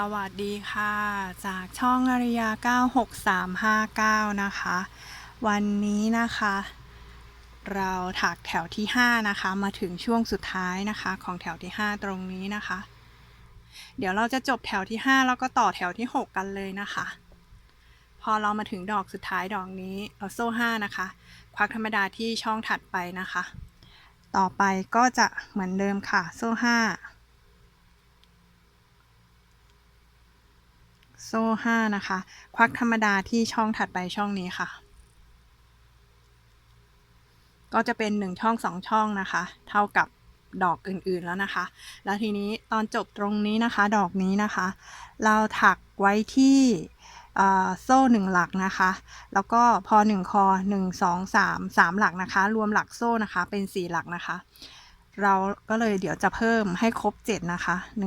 สวัสดีค่ะ จากช่องอาริยา 96359 นะคะ วันนี้นะคะ เราถักแถวที่ 5 นะคะ มาถึงช่วงสุดท้ายนะคะ ของแถวที่ 5 ตรงนี้นะคะ เดี๋ยวเราจะจบแถวที่ 5 แล้วก็ต่อแถวที่ 6 กันเลยนะคะ พอเรามาถึงดอกสุดท้ายดอกนี้เราโซ่ 5 นะคะ ควักธรรมดาที่ช่องถัดไปนะคะ ต่อไปก็จะเหมือนเดิมค่ะ โซ่ 5 โซ่ห้านะคะ ควักธรรมดาที่ช่องถัดไปช่องนี้ค่ะ ก็จะเป็นหนึ่งช่องสองช่องนะคะ เท่ากับดอกอื่นๆแล้วนะคะ แล้วทีนี้ตอนจบตรงนี้นะคะ ดอกนี้นะคะ เราถักไว้ที่โซ่หนึ่งหลักนะคะ แล้วก็พอหนึ่งคอหนึ่งสองสามสามหลักนะคะ รวมหลักโซ่นะคะ เป็นสี่หลักนะคะ เราก็เลยเดี๋ยวจะเพิ่มให้ครบ 7 นะคะ1 2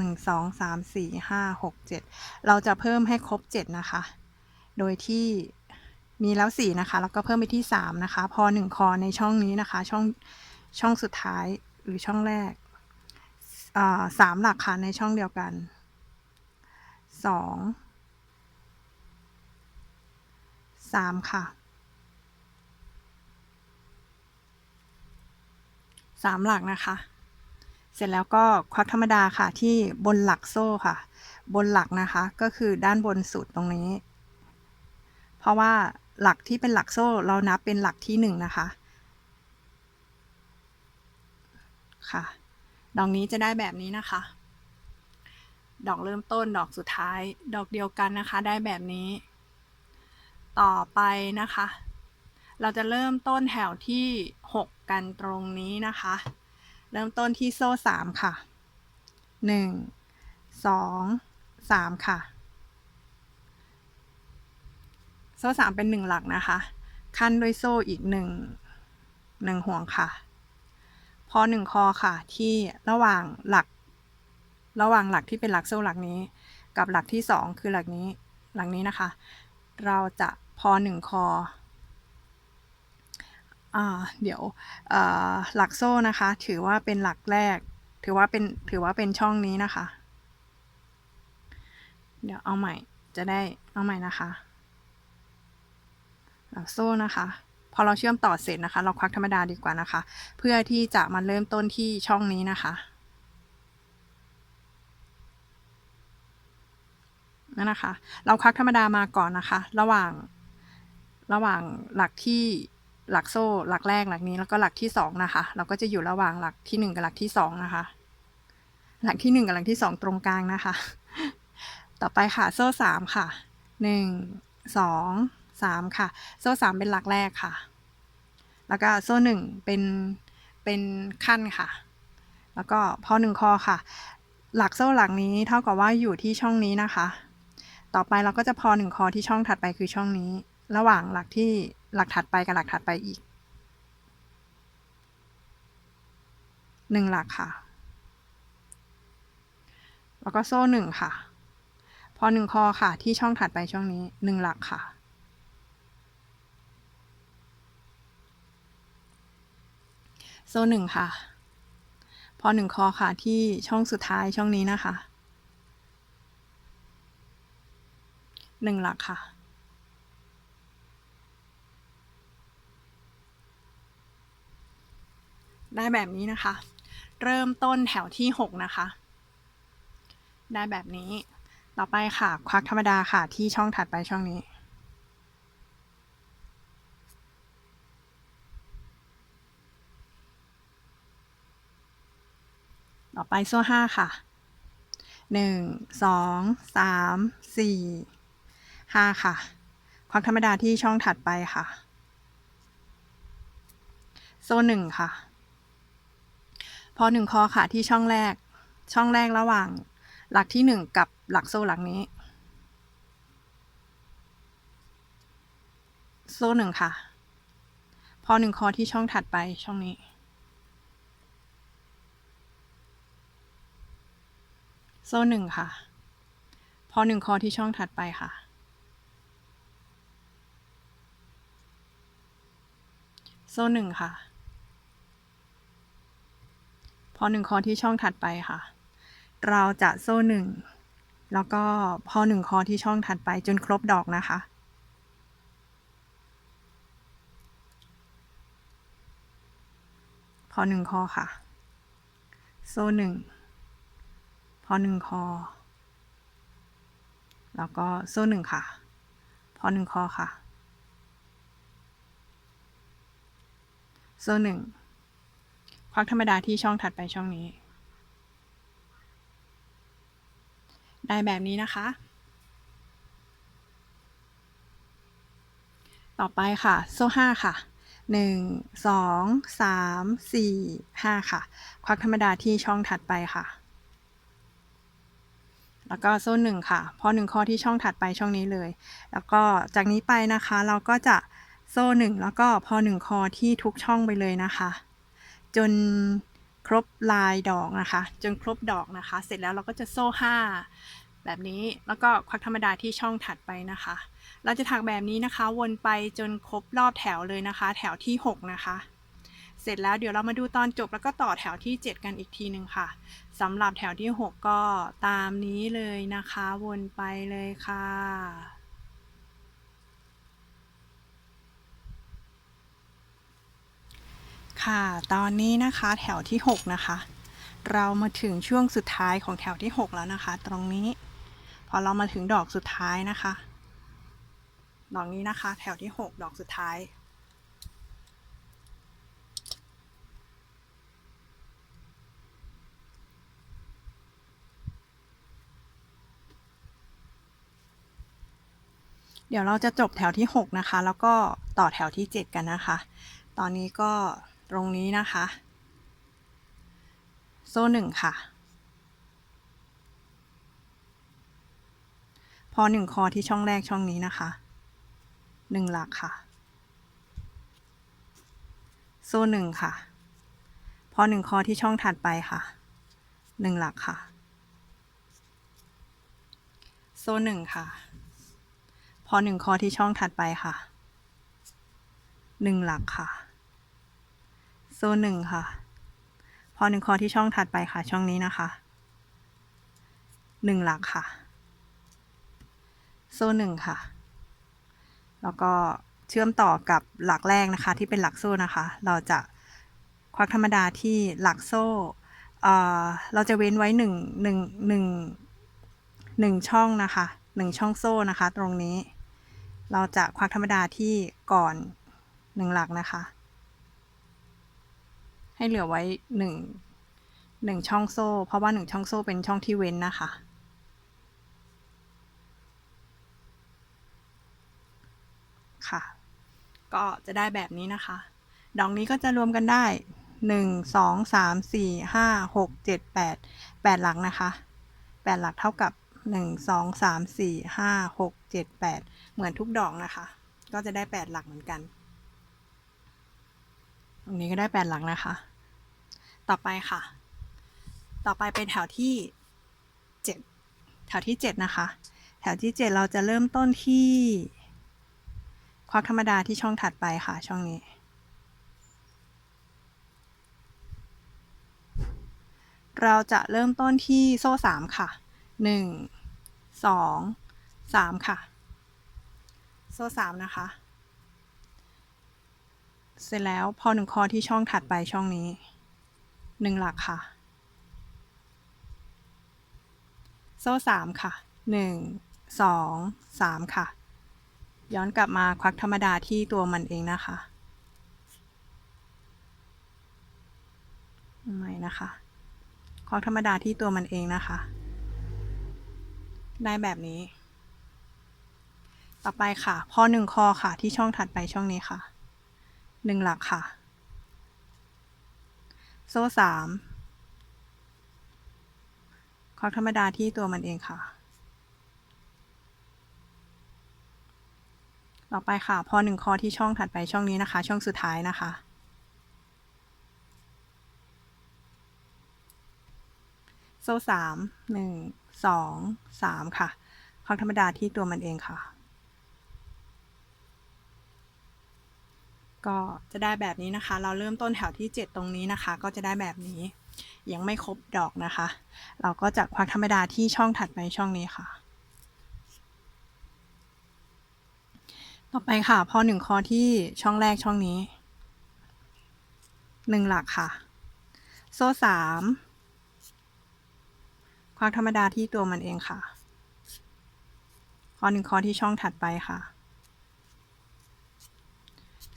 1 2 3 4 5 6 7 เราจะเพิ่มให้ครบ 7 นะคะ โดยที่มีแล้ว 4 นะคะ แล้วก็เพิ่มไปที่ 3 นะคะ พอ 1 คอในช่องนี้นะคะ ช่องช่องสุดท้ายหรือช่องแรกสามหลักค่ะในช่องเดียวกัน 2 3 ค่ะ สามหลักนะคะ เสร็จแล้วก็ควักธรรมดาค่ะที่บนหลักโซ่ค่ะ บนหลักนะคะก็คือด้านบนสุดตรงนี้ เพราะว่าหลักที่เป็นหลักโซ่เรานับเป็นหลักที่หนึ่งนะคะค่ะดอกนี้จะได้แบบนี้นะคะ ดอกเริ่มต้นดอกสุดท้าย ดอกเดียวกันนะคะ ได้แบบนี้ ต่อไปนะคะ เราจะเริ่มต้นแถวที่ 6 กันตรงนี้นะคะ เริ่มต้นที่โซ่ 3 ค่ะ 1 2 3 ค่ะ โซ่ 3 เป็น 1 หลักนะคะ ขั้นด้วยโซ่อีก 1 1 ห่วงค่ะ พอ 1 คอค่ะ ที่ระหว่างหลัก ระหว่างหลักที่เป็นหลักโซ่หลักนี้ กับหลักที่ 2 คือหลักนี้ หลักนี้นะคะ เราจะพอ 1 คอ เดี๋ยวหลักโซ่นะคะ ถือว่าเป็นหลักแรก ถือว่าเป็นถือว่าเป็นช่องนี้นะคะ เดี๋ยวเอาใหม่จะได้เอาใหม่นะคะ หลักโซ่นะคะพอเราเชื่อมต่อเสร็จนะคะ เราควักธรรมดาดีกว่านะคะ เพื่อที่จะมาเริ่มต้นที่ช่องนี้นะคะนั่นนะคะ เราควักธรรมดามาก่อนนะคะ ระหว่างระหว่างหลักที่ หลักโซ่หลักแรกหลักนี้แล้วก็หลักที่สองนะคะ เราก็จะอยู่ระหว่างหลักที่หนึ่งกับหลักที่สองนะคะ หลักที่หนึ่งกับหลักที่สองตรงกลางนะคะ ต่อไปค่ะโซ่สามค่ะหนึ่งสองสามค่ะ โซ่สามเป็นหลักแรกค่ะ แล้วก็โซ่หนึ่งเป็นเป็นขั้นค่ะ แล้วก็พอหนึ่งคอค่ะ หลักโซ่หลักนี้เท่ากับว่าอยู่ที่ช่องนี้นะคะ ต่อไปเราก็จะพอหนึ่งคอที่ช่องถัดไปคือช่องนี้ ระหว่างหลักที่ หลักถัดไปกับหลักถัดไปอีกหนึ่งหลักค่ะ แล้วก็โซ่หนึ่งค่ะ พอหนึ่งคอค่ะ ที่ช่องถัดไปช่องนี้หนึ่งหลักค่ะ โซ่หนึ่งค่ะ พอหนึ่งคอค่ะที่ช่องสุดท้ายช่องนี้นะคะหนึ่งหลักค่ะ ได้แบบนี้นะคะ เริ่มต้นแถวที่ 6 นะคะ ได้แบบนี้ ต่อไปค่ะ ควักธรรมดาค่ะ ที่ช่องถัดไปช่องนี้ ต่อไปโซ่ห้าค่ะหนึ่งสองสามสี่ห้าค่ะ ควักธรรมดาที่ช่องถัดไปค่ะ โซ่หนึ่งค่ะ พอหนึ่งคอค่ะที่ช่องแรก ช่องแรกระหว่าง หลักที่หนึ่งกับหลักโซ่หลักนี้ โซ่หนึ่งค่ะ พอหนึ่งคอที่ช่องถัดไปช่องนี้ โซ่หนึ่งค่ะ พอหนึ่งคอที่ช่องถัดไปค่ะโซ่หนึ่งค่ะ อหนึ่งคอที่ช่องถัดไปค่ะ เราจะโซ่หนึ่งแล้วก็พอหนึ่งคอที่ช่องถัดไปจนครบดอกนะคะพอหนึ่งคอค่ะ โซ่หนึ่งพอหนึ่งคอ แล้วก็โซ่หนึ่งค่ะ พอหนึ่งคอค่ะ โซ่หนึ่ง ควักธรรมดาที่ช่องถัดไปช่องนี้ ได้แบบนี้นะคะ ต่อไปค่ะ โซ่ห้าค่ะหนึ่งสองสามสี่ห้าค่ะ ควักธรรมดาที่ช่องถัดไปค่ะ แล้วก็โซ่หนึ่งค่ะ พอหนึ่งข้อที่ช่องถัดไปช่องนี้เลย แล้วก็จากนี้ไปนะคะเราก็จะโซ่หนึ่งแล้วก็พอหนึ่งคอที่ทุกช่องไปเลยนะคะ จนครบลายดอกนะคะ จนครบดอกนะคะ เสร็จแล้วเราก็จะโซ่ห้าแบบนี้แล้วก็ควักธรรมดาที่ช่องถัดไปนะคะ เราจะถักแบบนี้นะคะ วนไปจนครบรอบแถวเลยนะคะ แถวที่ 6 นะคะ เสร็จแล้วเดี๋ยวเรามาดูตอนจบแล้วก็ต่อแถวที่ 7 กันอีกทีหนึ่งค่ะสำหรับแถวที่ 6 ก็ตามนี้เลยนะคะ วนไปเลยค่ะ ค่ะ ตอนนี้นะคะแถวที่ 6 นะคะ เรามาถึงช่วงสุดท้ายของแถวที่ 6 แล้วนะคะ ตรงนี้ พอเรามาถึงดอกสุดท้ายนะคะ ดอกนี้นะคะ แถวที่ 6 ดอกสุดท้ายเดี๋ยวเราจะจบแถวที่ 6 นะคะ แล้วก็ต่อแถวที่ 7 กันนะคะ ตอนนี้ก็ ตรงนี้นะคะ โซ่หนึ่งค่ะ พอหนึ่งคอที่ช่องแรกช่องนี้นะคะหนึ่งหลักค่ะ โซ่หนึ่งค่ะ พอหนึ่งคอที่ช่องถัดไปค่ะหนึ่งหลักค่ะ โซ่หนึ่งค่ะ พอหนึ่งคอที่ช่องถัดไปค่ะหนึ่งหลักค่ะ โซ่หนึ่งค่ะ พอหนึ่งคอที่ช่องถัดไปค่ะ ช่องนี้นะคะหนึ่งหลักค่ะ โซ่หนึ่งค่ะ แล้วก็เชื่อมต่อกับหลักแรกนะคะ ที่เป็นหลักโซ่นะคะ เราจะควักธรรมดาที่หลักโซ่เอ่อเราจะเว้นไว้หนึ่งหนึ่งหนึ่งหนึ่งช่องนะคะหนึ่งช่องโซ่นะคะ ตรงนี้ เราจะควักธรรมดาที่ก่อนหนึ่งหลักนะคะ ให้เหลือไว้หนึ่งหนึ่งช่องโซ่ เพราะว่าหนึ่งช่องโซ่เป็นช่องที่เว้นนะคะ ค่ะ ก็จะได้แบบนี้นะคะ ดอกนี้ก็จะรวมกันได้หนึ่งสองสามสี่ห้าหกเจ็ดแปดแปดหลักนะคะแปดหลักเท่ากับหนึ่งสองสามสี่ห้าหกเจ็ดแปดเหมือนทุกดอกนะคะ ก็จะได้แปดหลักเหมือนกัน ตรงนี้ก็ได้แปดหลักนะคะ ต่อไปค่ะ ต่อไปเป็นแถวที่เจ็ดแถวที่เจ็ดนะคะ แถวที่เจ็ดเราจะเริ่มต้นที่ควักธรรมดาที่ช่องถัดไปค่ะ ช่องนี้ เราจะเริ่มต้นที่โซ่สามค่ะหนึ่งสองสามค่ะ โซ่สามนะคะ เสร็จแล้วพอหนึ่งคอที่ช่องถัดไปช่องนี้ หนึ่งหลักค่ะ โซ่สามค่ะหนึ่งสองสามค่ะ ย้อนกลับมาควักธรรมดาที่ตัวมันเองนะคะใหม่นะคะควักธรรมดาที่ตัวมันเองนะคะ ได้แบบนี้ ต่อไปค่ะ พอหนึ่งคอค่ะที่ช่องถัดไปช่องนี้ค่ะหนึ่งหลักค่ะ โซ่สามควักธรรมดาที่ตัวมันเองค่ะ ต่อไปค่ะ พอหนึ่งคอที่ช่องถัดไปช่องนี้นะคะ ช่องสุดท้ายนะคะ โซ่สามหนึ่งสองสามค่ะควักธรรมดาที่ตัวมันเองค่ะ ก็จะได้แบบนี้นะคะ เราเริ่มต้นแถวที่ 7 ตรงนี้นะคะ ก็จะได้แบบนี้ ยังไม่ครบดอกนะคะ เราก็จะควักธรรมดาที่ช่องถัดไปช่องนี้ค่ะ ต่อไปค่ะ พอหนึ่งคอที่ช่องแรกช่องนี้หนึ่งหลักค่ะ โซ่สามควักธรรมดาที่ตัวมันเองค่ะ คอหนึ่งคอที่ช่องถัดไปค่ะ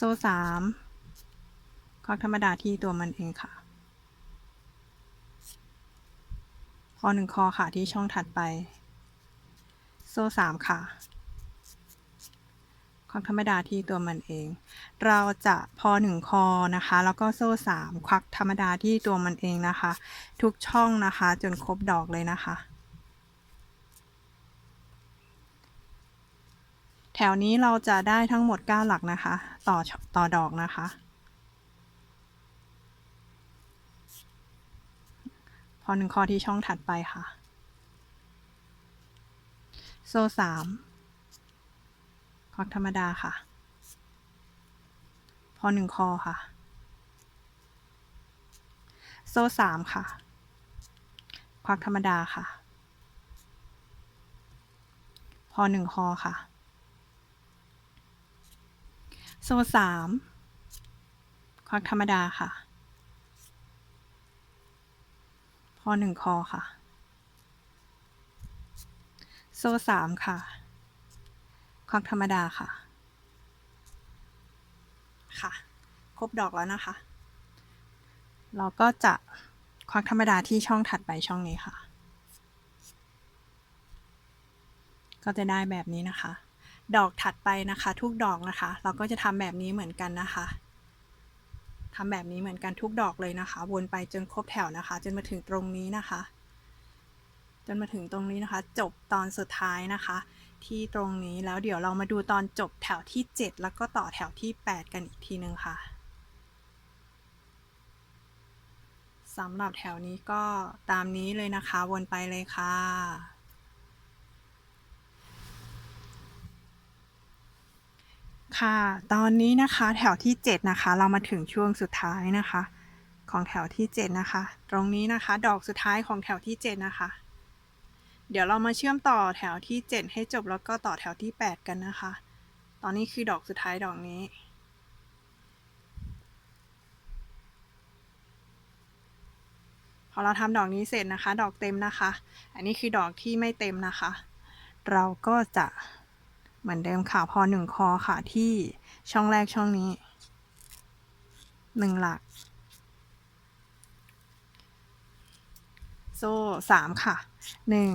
โซ่สามควักธรรมดาที่ตัวมันเองค่ะ คอหนึ่งคอค่ะที่ช่องถัดไป โซ่สามค่ะควักธรรมดาที่ตัวมันเอง เราจะพอหนึ่งคอนะคะ แล้วก็โซ่สามควักธรรมดาที่ตัวมันเองนะคะ ทุกช่องนะคะ จนครบดอกเลยนะคะ แถวนี้เราจะได้ทั้งหมด 9 หลักนะคะ ต่อต่อดอกนะคะ พอหนึ่งคอที่ช่องถัดไปค่ะ โซ่สามควักธรรมดาค่ะ พอหนึ่งคอค่ะ โซ่สามค่ะ ควักธรรมดาค่ะ พอหนึ่งคอค่ะ โซ่สามควักธรรมดาค่ะ พอหนึ่งคอค่ะ โซ่สามค่ะ ควักธรรมดาค่ะ ค่ะ ครบดอกแล้วนะคะ เราก็จะควักธรรมดาที่ช่องถัดไปช่องนี้ค่ะ ก็จะได้แบบนี้นะคะ ดอกถัดไปนะคะ ทุกดอกนะคะ เราก็จะทำแบบนี้เหมือนกันนะคะทำแบบนี้เหมือนกันทุกดอกเลยนะคะ วนไปจนครบแถวนะคะ จนมาถึงตรงนี้นะคะ จนมาถึงตรงนี้นะคะ จบตอนสุดท้ายนะคะ ที่ตรงนี้แล้วเดี๋ยวเรามาดูตอนจบแถวที่ 7 แล้วก็ต่อแถวที่ 8 กันอีกทีนึงค่ะสำหรับแถวนี้ก็ตามนี้เลยนะคะ วนไปเลยค่ะ ค่ะ ตอนนี้นะคะแถวที่ 7 นะคะ เรามาถึงช่วงสุดท้ายนะคะ ของแถวที่ 7 นะคะ ตรงนี้นะคะ ดอกสุดท้ายของแถวที่ 7 นะคะ เดี๋ยวเรามาเชื่อมต่อแถวที่ 7 ให้จบแล้วก็ต่อแถวที่ 8 กันนะคะ ตอนนี้คือดอกสุดท้ายดอกนี้ พอเราทำดอกนี้เสร็จนะคะ ดอกเต็มนะคะ อันนี้คือดอกที่ไม่เต็มนะคะ เราก็จะ เหมือนเดิมค่ะ พอหนึ่งคอค่ะที่ช่องแรกช่องนี้หนึ่งหลัก โซ่สามค่ะหนึ่ง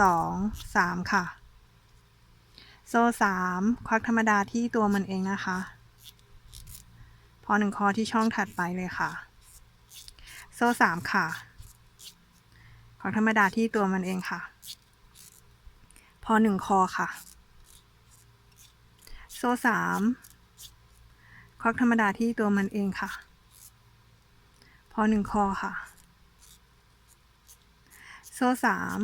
สองสามค่ะ โซ่สามควักธรรมดาที่ตัวมันเองนะคะ พอหนึ่งคอที่ช่องถัดไปเลยค่ะ โซ่สามค่ะควักธรรมดาที่ตัวมันเองค่ะ พอหนึ่งคอค่ะ ซ่สามควักธรรมดาที่ตัวมันเองค่ะ พอหนึ่งคอค่ะ โซ่สาม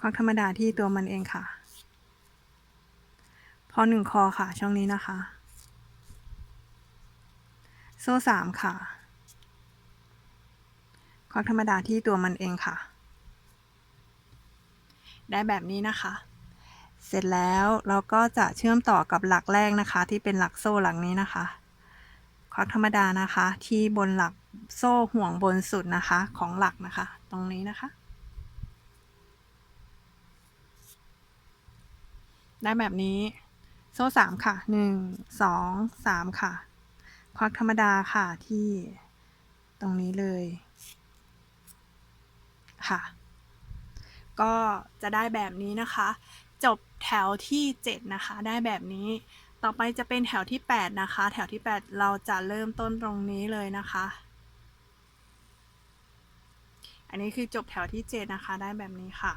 ควักธรรมดาที่ตัวมันเองค่ะ พอหนึ่งคอค่ะ ช่องนี้นะคะ โซ่สามค่ะ ควักธรรมดาที่ตัวมันเองค่ะ ได้แบบนี้นะคะ เสร็จแล้วเราก็จะเชื่อมต่อกับหลักแรกนะคะ ที่เป็นหลักโซ่หลักนี้นะคะ ควักธรรมดานะคะ ที่บนหลักโซ่ห่วงบนสุดนะคะของหลักนะคะ ตรงนี้นะคะ ได้แบบนี้โซ่สามค่ะหนึ่งสองสามค่ะ ควักธรรมดาค่ะที่ตรงนี้เลยค่ะ ก็จะได้แบบนี้นะคะ จบ แถวที่ 7 นะคะ ได้แบบนี้ ต่อไปจะเป็นแถวที่ 8 นะคะ แถวที่ 8 เราจะเริ่มต้นตรงนี้เลยนะคะ อันนี้คือจบแถวที่ 7 นะคะ ได้แบบนี้ค่ะ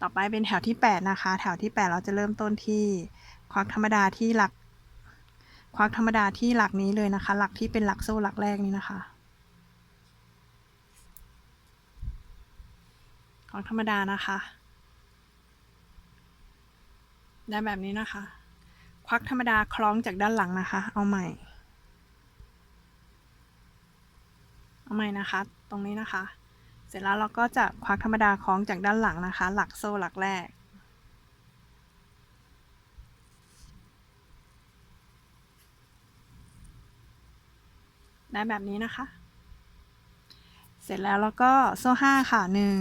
ต่อไปเป็นแถวที่ 8 นะคะ แถวที่ 8 เราจะเริ่มต้นที่ควักธรรมดาที่หลักควักธรรมดาที่หลักนี้เลยนะคะ หลักที่เป็นหลักโซ่หลักแรกนี้นะคะควักธรรมดานะคะ ได้แบบนี้นะคะ ควักธรรมดาคล้องจากด้านหลังนะคะ เอาใหม่ใหม่นะคะ ตรงนี้นะคะ เสร็จแล้วเราก็จะควักธรรมดาคล้องจากด้านหลังนะคะ หลักโซ่หลักแรกได้แบบนี้นะคะ เสร็จแล้วเราก็โซ่ห้าค่ะหนึ่ง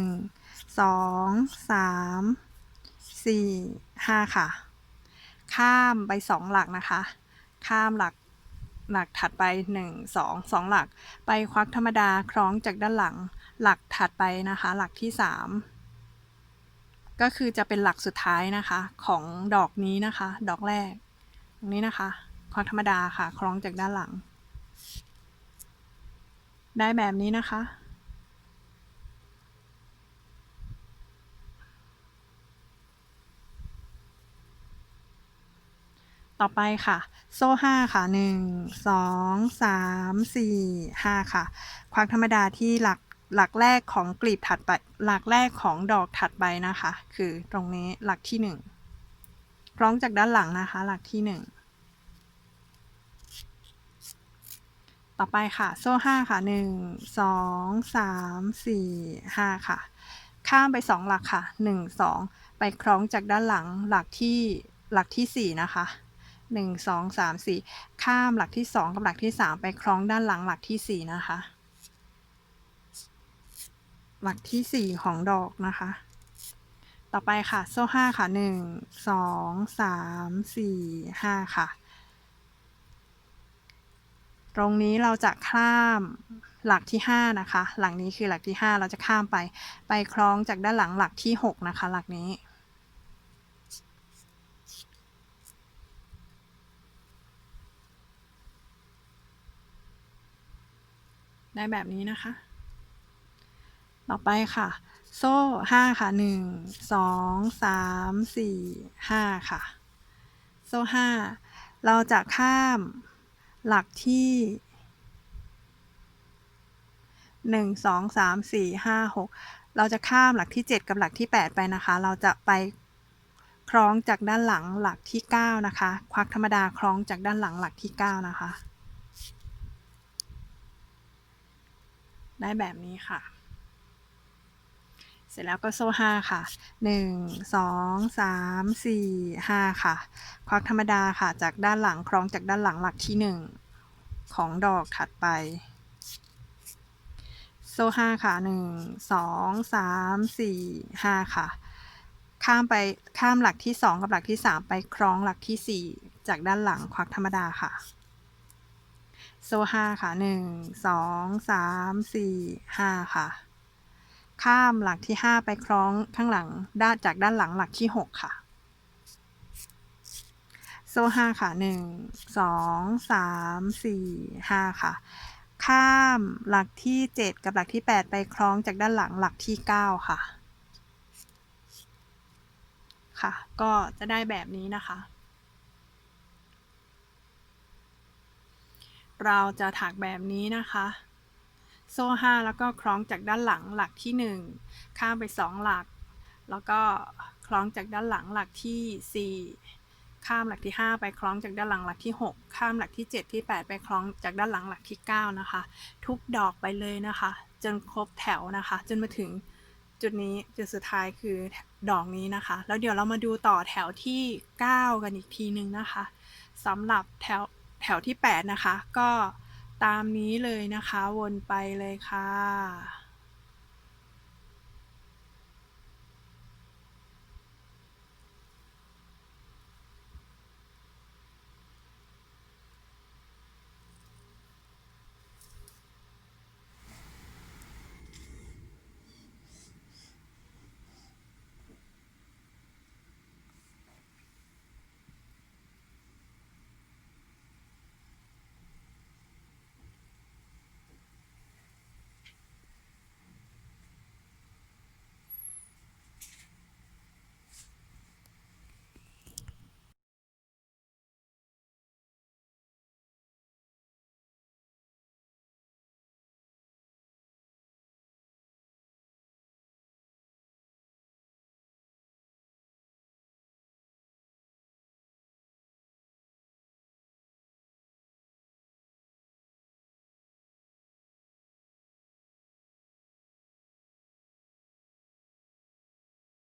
สองสาม สี่ห้าค่ะ ข้ามไปสองหลักนะคะ ข้ามหลักหลักถัดไปหนึ่งสองสองหลัก ไปควักธรรมดาคล้องจากด้านหลัง หลักถัดไปนะคะ หลักที่สามก็คือจะเป็นหลักสุดท้ายนะคะ ของดอกนี้นะคะ ดอกแรก ตรงนี้นะคะ ควักธรรมดาค่ะ คล้องจากด้านหลัง ได้แบบนี้นะคะ ต่อไปค่ะ โซ่ห้าค่ะหนึ่งสองสามสี่ห้าค่ะ ควักธรรมดาที่หลักหลักแรกของกลีบถัดไป หลักแรกของดอกถัดไปนะคะ คือตรงนี้หลักที่หนึ่งคล้องจากด้านหลังนะคะ หลักที่หนึ่งต่อไปค่ะ โซ่ห้าค่ะหนึ่งสองสามสี่ห้าค่ะ ข้ามไปสองหลักค่ะหนึ่งสองไปคล้องจากด้านหลังหลักที่หลักที่สี่นะคะ หนึ่งสองสามสี่ข้ามหลักที่สองกับหลักที่สามไปคล้องด้านหลังหลักที่สี่นะคะ หลักที่สี่ของดอกนะคะ ต่อไปค่ะ โซ่ห้าค่ะหนึ่งสองสามสี่ห้าค่ะ ตรงนี้เราจะข้ามหลักที่ห้านะคะ หลักนี้คือหลักที่ห้าเราจะข้ามไป ไปคล้องจากด้านหลังหลักที่หกนะคะ หลักนี้ ได้แบบนี้นะคะ ต่อไปค่ะ โซ่ห้าค่ะหนึ่งสองสามสี่ห้าค่ะ โซ่ห้าเราจะข้ามหลักที่หนึ่งสองสามสี่ห้าหกเราจะข้ามหลักที่เจ็ดกับหลักที่แปดไปนะคะ เราจะไปคล้องจากด้านหลังหลักที่เก้านะคะ ควักธรรมดาคล้องจากด้านหลังหลักที่เก้านะคะ ได้แบบนี้ค่ะ เสร็จแล้วก็โซ่ห้าค่ะหนึ่งสองสามสี่ห้าค่ะ ควักธรรมดาค่ะ จากด้านหลังคล้องจากด้านหลังหลักที่หนึ่งของดอกถัดไป โซ่ห้าค่ะหนึ่งสองสามสี่ห้าค่ะ ข้ามไปข้ามหลักที่สองกับหลักที่สามไปคล้องหลักที่สี่จากด้านหลังควักธรรมดาค่ะ โซ่ห้าค่ะหนึ่งสองสามสี่ห้าค่ะ ข้ามหลักที่ห้าไปคล้องข้างหลังด้านจากด้านหลังหลักที่หกค่ะ โซ่ห้าค่ะหนึ่งสองสามสี่ห้าค่ะ ข้ามหลักที่เจ็ดกับหลักที่แปดไปคล้องจากด้านหลังหลักที่เก้าค่ะ ค่ะ ก็จะได้แบบนี้นะคะ เราจะถักแบบนี้นะคะ โซ่ห้าแล้วก็คล้องจากด้านหลังหลักที่หนึ่งข้ามไปสองหลัก แล้วก็คล้องจากด้านหลังหลักที่สี่ข้ามหลักที่ห้าไปคล้องจากด้านหลังหลักที่หกข้ามหลักที่เจ็ดที่แปดไปคล้องจากด้านหลังหลักที่เก้านะคะ ทุกดอกไปเลยนะคะ จนครบแถวนะคะ จนมาถึงจุดนี้จุดสุดท้ายคือดอกนี้นะคะ แล้วเดี๋ยวเรามาดูต่อแถวที่ 9 กันอีกทีนึงนะคะสำหรับแถว ถวที่ 8 นะคะ ก็ตามนี้เลยนะคะ วนไปเลยค่ะ